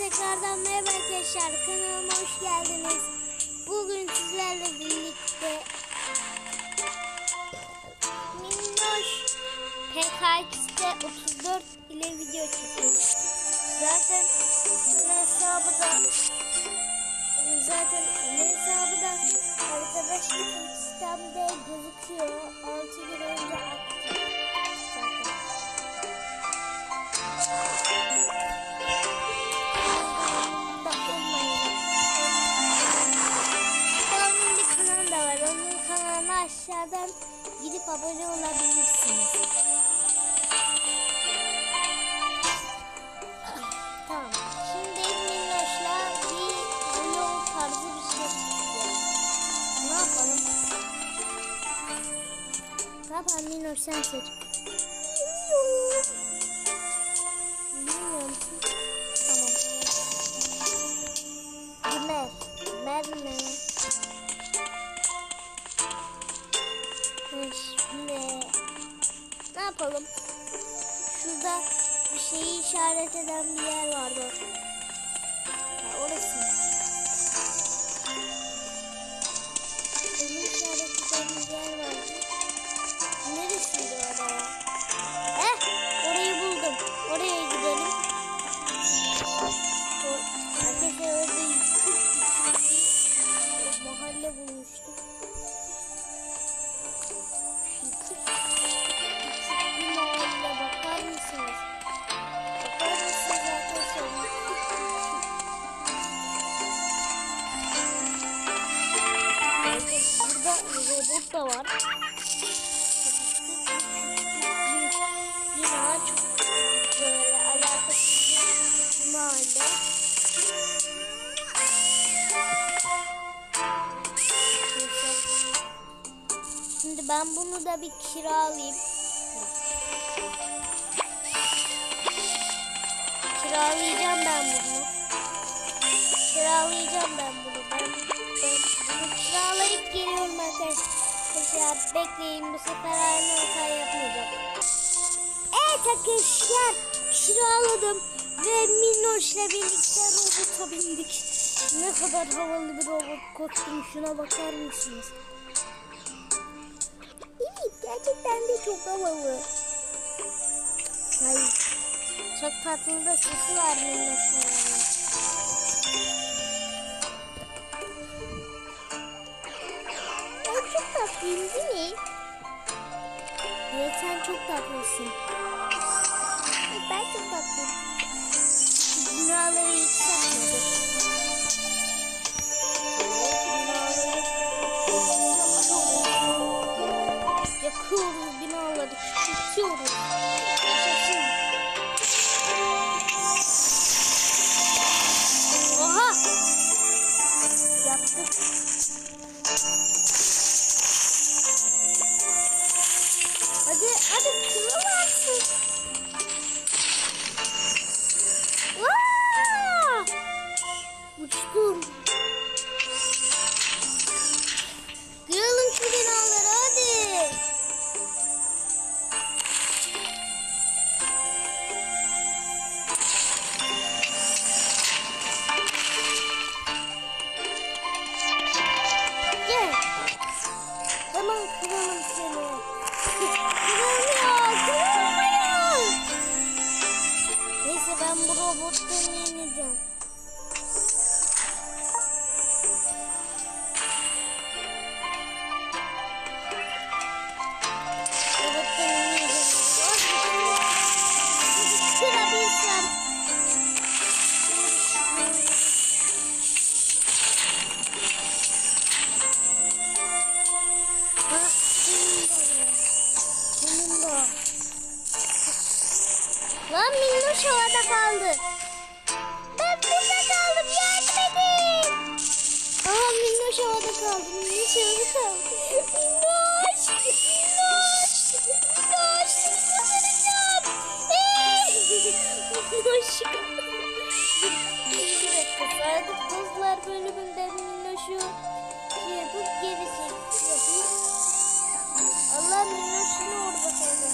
tekrardan merhaba arkadaşlar. Kanalıma hoş geldiniz. Bugün sizlerle birlikte Minnoş PKX'de 34 ile video çekiyoruz. Zaten hesabı da zaten hesabı da arkadaşlık sistemde gözüküyor. 6 gün önce aktif sen seç. Tamam. Ne yapalım? Şurada bir şeyi işaret eden bir yer vardı. Da var. Bina çok böyle alakasız bir mahalle. Şimdi ben bunu da bir kiralayayım. Kiralayacağım ben bunu. Kiralayacağım ben bunu. Ben, ben bunu kiralayıp geliyorum arkadaşlar. Bekleyin bu sefer aynı hata yapmayacağım. Evet arkadaşlar kiraladım ve Minnoş'la birlikte robota bindik. Ne kadar havalı bir robot kostüm şuna bakar mısınız? Evet gerçekten de çok havalı. Ay, çok tatlı da sesi var Minnoş'un. Çok tatlısın. Ben çok tatlıyım. Binaları yükseltmedim. Binaları, Minnoş havada kaldı. Minnoş havada kaldı. Minnoş. Minnoş. Minnoş. Minnoş. Bir dakika. Sadık Dostlar bölümünde Minnoş'u şey yapıp geri yapayım. Allah Minnoş'unu orada kaldı.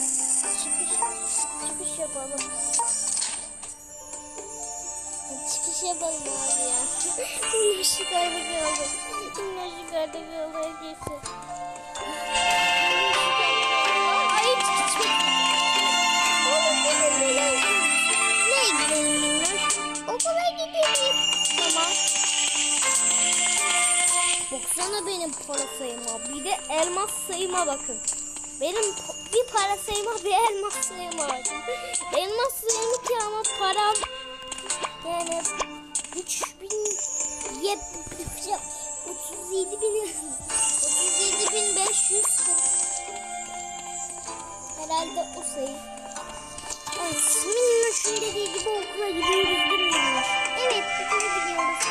Çıkış, çıkış yapalım. Çıkış yapalım abi ya. Yine şu karda kaldı. Yine şu karda kaldı herkese. Okula gidelim. Tamam. Baksana benim para sayıma. Bir de elmas sayıma bakın. Benim bir para sayıma bir elmas sayıma bakın. Elmas sayımı ki ama param yani 3000 yep 37 bin 37 bin 500 herhalde o sayı. Evet, Minnoş'un dediği gibi okula gidiyoruz değil mi? Evet, okula gidiyoruz.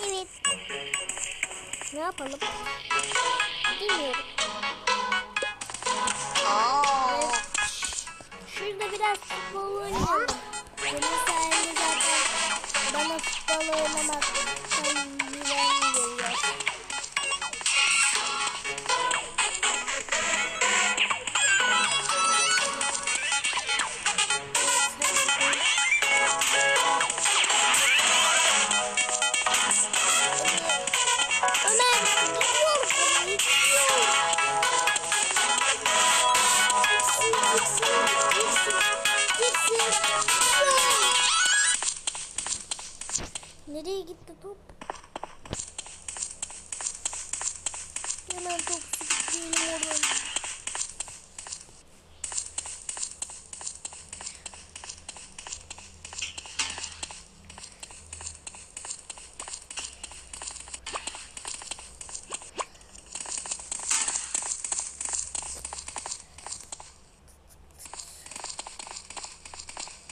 Evet. Ne yapalım? Bilmiyorum. Evet. Biraz futbol oynayalım. Senin sayende zaten bana futbol oynamaktan güven geliyor. Nereye gitti top? Hemen top sıkıntıyım oradan.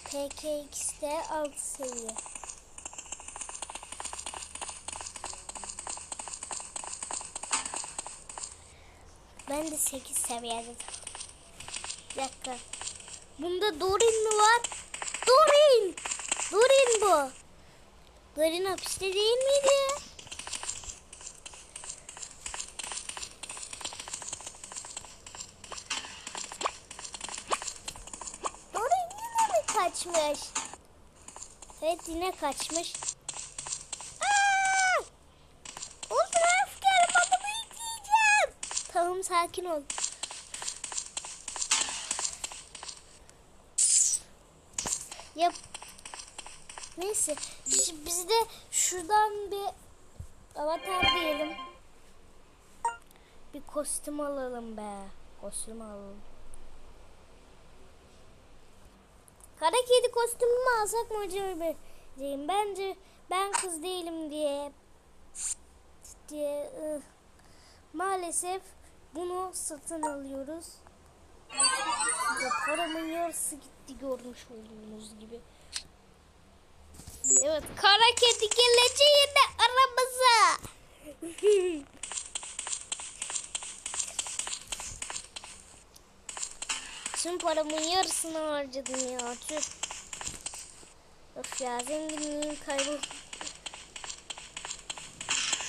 PKX'de alt seviye. Ben de 8 seviyede. Bir dakika. Bunda Dorin mi var? Dorin! Dorin bu. Dorin hapiste değil miydi? Dorin yine mi kaçmış? Evet yine kaçmış. Sakin ol. Yap. Neyse. Şimdi biz de şuradan bir avatar diyelim. Bir kostüm alalım be. Kostüm alalım. Kara kedi kostümü mü alsak mı acaba? Bence ben kız değilim diye diye ıh, maalesef bunu satın alıyoruz. Ve paramın yarısı gitti görmüş olduğunuz gibi. Evet kara kedi geleceğinde aramıza. Tüm paramın yarısını harcadım ya. Tüh. Of ya zenginliğim kayboldu.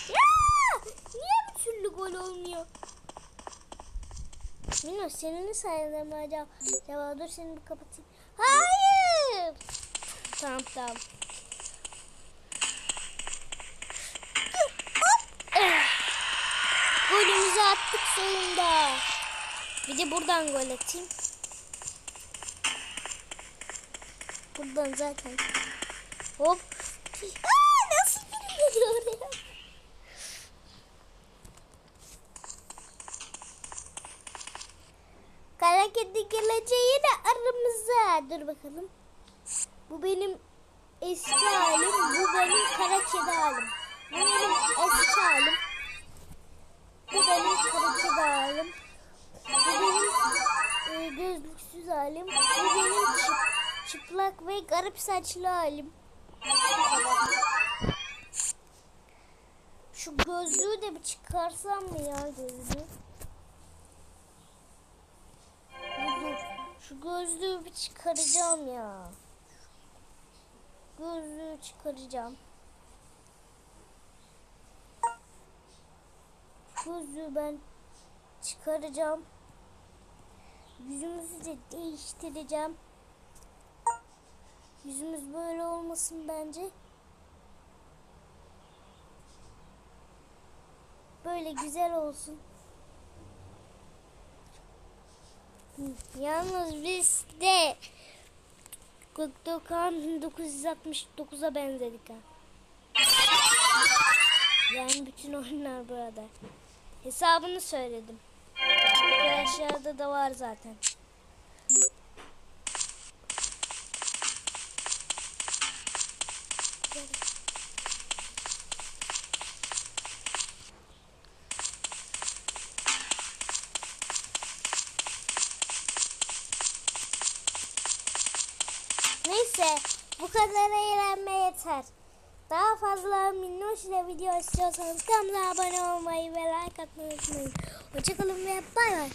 Ya! Niye bir türlü gol olmuyor? Mino senin sayende mi acaba? Acaba dur seni bir kapatayım. Hayır. Tamam tamam. Golümüzü attık sonunda. Bir de buradan gol atayım. Buradan zaten. Hop. Aa, nasıl gidiyor oraya? Kara kedi geleceği de aramıza. Dur bakalım. Bu benim eski halim. Bu benim kara kedi halim. Bu benim eski halim. Bu benim kara kedi halim. Bu benim e, gözlüksüz halim. Bu benim çıp, çıplak ve garip saçlı halim. Şu gözlüğü de bir çıkarsam mı ya gözlüğü? Gözlüğü bir çıkaracağım ya. Gözlüğü çıkaracağım. Gözlüğü ben çıkaracağım. Yüzümüzü de değiştireceğim. Yüzümüz böyle olmasın bence. Böyle güzel olsun. Yalnız biz de Gökdoğan 1969'a benzedik ha. Yani bütün oyunlar burada. Hesabını söyledim. Burada aşağıda da var zaten. Neyse bu kadar eğlenme yeter. Daha fazla minnoş ile video istiyorsanız kanala abone olmayı ve like atmayı unutmayın. Hoşçakalın ve bay bay.